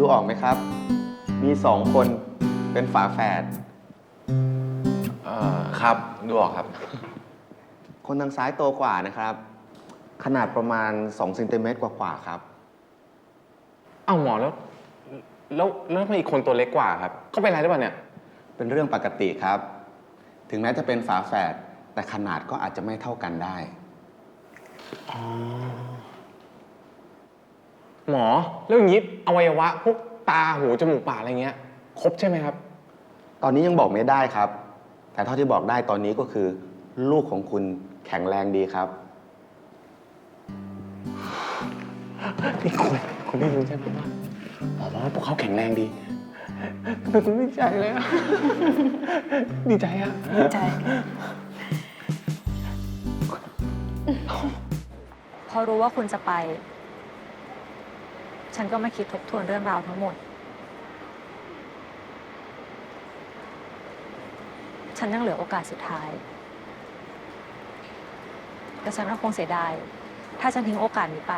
ดูออกไหมครับ มีสองคนเป็นฝาแฝด เอ่อครับ ดูออกครับ คนทางซ้ายโตกว่านะครับ ขนาดประมาณ2เซนติเมตรกว่าๆครับ เอ้าหมอแล้ว แล้วแล้วทำไมอีกคนตัวเล็กกว่าครับเขาเป็นอะไรหรือเปล่าเนี่ย เป็นเรื่องปกติครับ ถึงแม้จะเป็นฝาแฝดแต่ขนาดก็อาจจะไม่เท่ากันได้ หมอแล้วอย่างนี้อวัยวะพวกตาหูจมูกปากอะไรเงี้ย ครบใช่ไหมครับ ตอนนี้ยังบอกไม่ได้ครับ แต่เท่าที่บอกได้ตอนนี้ก็คือ ลูกของคุณแข็งแรงดีครับ นี่คุณคุณได้ยินใช่ไหมว่าหมอบอกว่าพวกเขาแข็งแรงดีทำไมคุณไม่ดีใจเลยอะ ดีใจอะใจพอรู้ว่าคุณจะไป ฉันก็มาคิดทบทวนเรื่องราวทั้งหมด ฉันยังเหลือโอกาสสุดท้าย แต่ฉันก็คงเสียดาย ถ้าฉันทิ้งโอกาสนี้ไป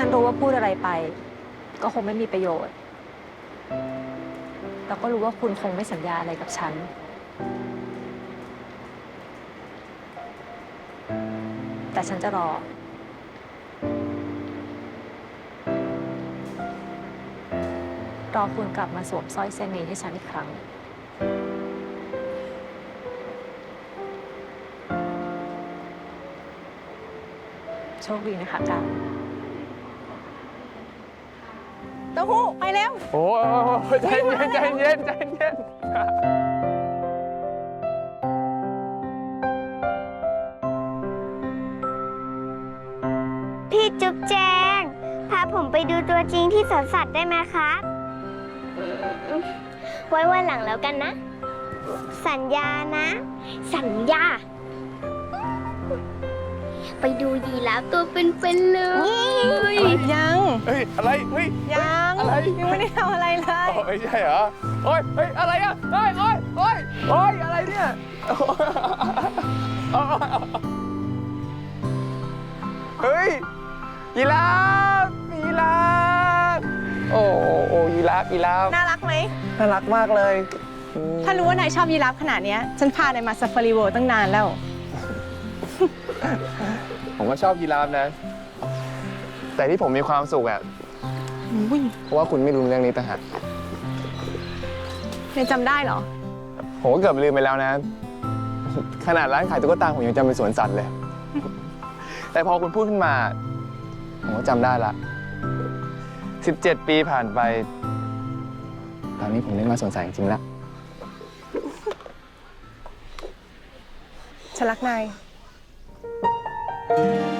ฉันรู้ว่าพูดอะไรไป ก็คงไม่มีประโยชน์ แต่ก็รู้ว่าคุณคงไม่สัญญาอะไรกับฉัน แต่ฉันจะรอ รอคุณกลับมาสวมสร้อยเส้นนี้ให้ฉันอีกครั้งโชคดีนะคะการ เต้าหู้ไปแล้ว โอ้ยใจเย็นใจเย็นใจเย็นพี่จุ๊บแจง พาผมไปดูตัวจริงที่สวนสัตว์ได้ไหมครับอืมไว้วันหลังแล้วกันนะ สัญญานะ สัญญา ไปดูยีราฟตัวเป็นๆเลย ยัง เฮ้ย อะไร เฮ้ย ยังอะไร ยังไม่ได้ทำอะไรเลยโอ้ยใช่เหรอโอ้ยเฮ้ย อะไรอะเฮ้ยโอ้ยโอ้ยโอ้ยอะไรเนี่ยโอ้ยเฮ้ย ยีราฟยีราฟโอ้โอ้ยีราฟยีราฟน่ารักไหม น่ารักมากเลยถ้ารู้ว่านายชอบยีราฟขนาดเนี้ย ฉันพานายมาซาฟารีเวิลด์ตั้งนานแล้ว ผมก็ชอบยีราฟนะ แต่ที่ผมมีความสุขอะเพราะว่าคุณไม่รู้เรื่องนี้ต่างหากนายจำได้เหรอ ผมก็เกือบลืมไปแล้วนะ ขนาดร้านขายตุ๊กตาผมยังจำเป็นสวนสัตว์เลย แต่พอคุณพูดขึ้นมา ผมก็จำได้ละ 17 ปีผ่านไป ตอนนี้ผมได้มาสวนสัตว์จริงๆแล้วฉันรักนาย Thank you.